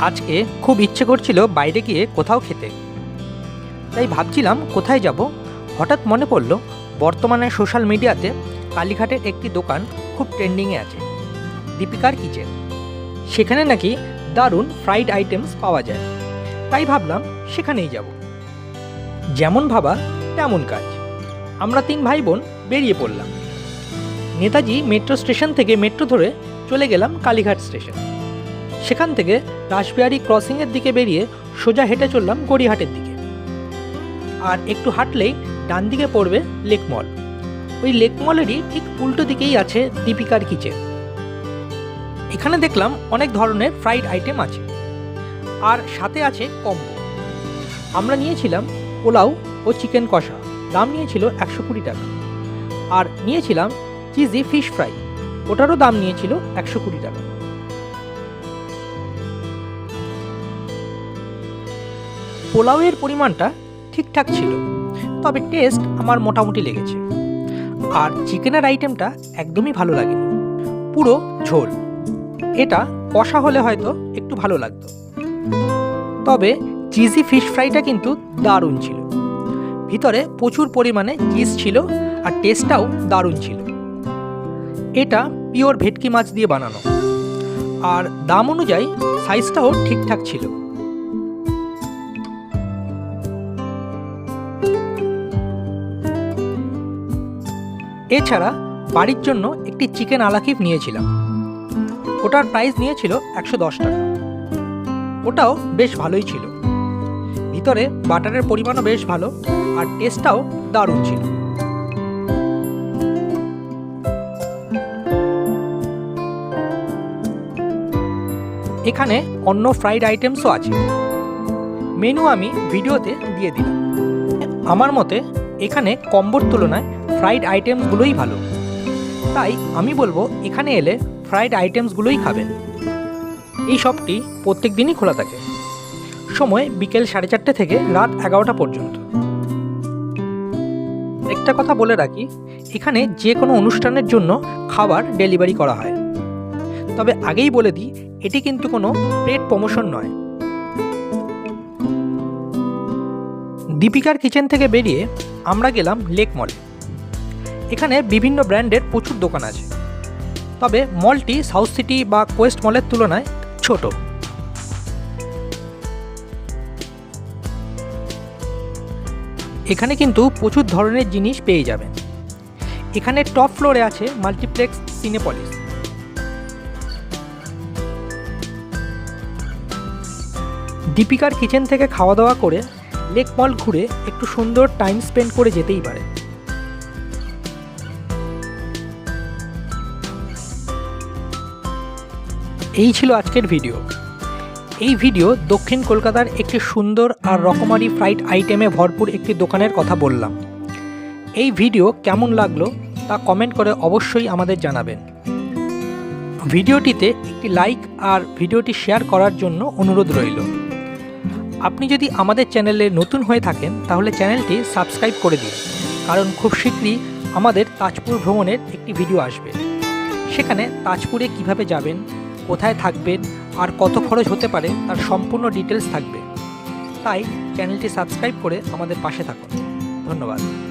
আজকে খুব ইচ্ছে করছিল বাইরে গিয়ে কোথাও খেতে। তাই ভাবছিলাম কোথায় যাব? হঠাৎ মনে পড়ল, বর্তমানে সোশ্যাল মিডিয়াতে কালীঘাটের একটি দোকান খুব ট্রেন্ডিংয়ে আছে, দীপিকার কিচেন। সেখানে নাকি দারুণ ফ্রাইড আইটেমস পাওয়া যায়। তাই ভাবলাম সেখানেই যাব। যেমন ভাবা তেমন কাজ। আমরা তিন ভাই বোন বেরিয়ে পড়লাম। নেতাজি মেট্রো স্টেশন থেকে মেট্রো ধরে চলে গেলাম কালীঘাট স্টেশন। সেখান থেকে রাসবিহারি ক্রসিংয়ের দিকে বেরিয়ে সোজা হেঁটে চললাম গড়িয়াহাটের দিকে। আর একটু হাঁটলেই ডান দিকে পড়বে লেক মল। ওই লেক মলেরই ঠিক উল্টো দিকেই আছে দীপিকার কিচেন। এখানে দেখলাম অনেক ধরনের ফ্রাইড আইটেম আছে। আর সাথে আছে কম্বো। আমরা নিয়েছিলাম পোলাও ও চিকেন কষা। দাম নিয়েছিল একশো কুড়ি টাকা। আর নিয়েছিলাম চিজি ফিশ ফ্রাই। ওটারও দাম নিয়েছিল একশো কুড়ি টাকা। পোলাওয়ের পরিমাণটা ঠিকঠাক ছিল, তবে টেস্ট আমার মোটামুটি লেগেছে। আর চিকেনের আইটেমটা একদমই ভালো লাগেনি, পুরো ঝোল। এটা কষা হলে হয়তো একটু ভালো লাগতো। তবে চিজি ফিশ ফ্রাইটা কিন্তু দারুণ ছিল। ভিতরে প্রচুর পরিমাণে চিজ ছিল আর টেস্টটাও দারুণ ছিল। এটা পিওর ভেটকি মাছ দিয়ে বানানো। আর দাম অনুযায়ী সাইজটাও ঠিকঠাক ছিল। এছাড়া বাড়ির জন্য একটি চিকেন আলাকিফ নিয়েছিলাম। ওটার প্রাইস নিয়েছিল একশো দশ টাকা। ওটাও বেশ ভালোই ছিল। ভিতরে বাটারের পরিমাণও বেশ ভালো আর টেস্টটাও দারুণ ছিল। এখানে অন্য ফ্রাইড আইটেমসও আছে। মেনু আমি ভিডিওতে দিয়ে দিলাম। আমার মতে এখানে কম্বোর তুলনায় ফ্রাইড আইটেমসগুলোই ভালো। তাই আমি বলব, এখানে এলে ফ্রাইড আইটেমসগুলোই খাবেন। এই শপটি প্রত্যেক দিনই খোলা থাকে। সময় বিকেল সাড়ে চারটে থেকে রাত এগারোটা পর্যন্ত। একটা কথা বলে রাখি, এখানে যে কোনো অনুষ্ঠানের জন্য খাবার ডেলিভারি করা হয়। তবে আগেই বলে দিই, এটি কিন্তু কোনো পেড প্রমোশন নয়। দীপিকার কিচেন থেকে বেরিয়ে আমরা গেলাম লেক মলে। এখানে বিভিন্ন ব্র্যান্ডের প্রচুর দোকান আছে। তবে মলটি সাউথ সিটি বা কোয়েস্ট মলের তুলনায় ছোট। এখানে কিন্তু প্রচুর ধরনের জিনিস পেয়ে যাবেন। এখানে টপ ফ্লোরে আছে মাল্টিপ্লেক্স সিনেপলিস। দীপিকার কিচেন থেকে খাওয়া দাওয়া করে লেক মল ঘুরে একটু সুন্দর টাইম স্পেন্ড করে যেতেই পারে। এই ছিল আজকের ভিডিও এই ভিডিও দক্ষিণ কলকাতার একটি সুন্দর আর রকমারি ফ্রাইড আইটেমে ভরপুর একটি দোকানের কথা বললাম। এই ভিডিও কেমন লাগল তা কমেন্ট করে অবশ্যই আমাদের জানাবেন। ভিডিওটিতে একটি লাইক আর ভিডিওটি শেয়ার করার জন্য অনুরোধ রইল। আপনি যদি আমাদের চ্যানেলে নতুন হয়ে থাকেন, তাহলে চ্যানেলটি সাবস্ক্রাইব করে দিন। কারণ খুব শীঘ্রই আমাদের তাজপুর ভ্রমণের একটি ভিডিও আসবে। সেখানে তাজপুরে কীভাবে যাবেন কোথায় থাকবেন আর কত খরচ হতে পারে তার সম্পূর্ণ ডিটেলস থাকবে। তাই চ্যানেলটি সাবস্ক্রাইব করে আমাদের পাশে থাকুন। ধন্যবাদ।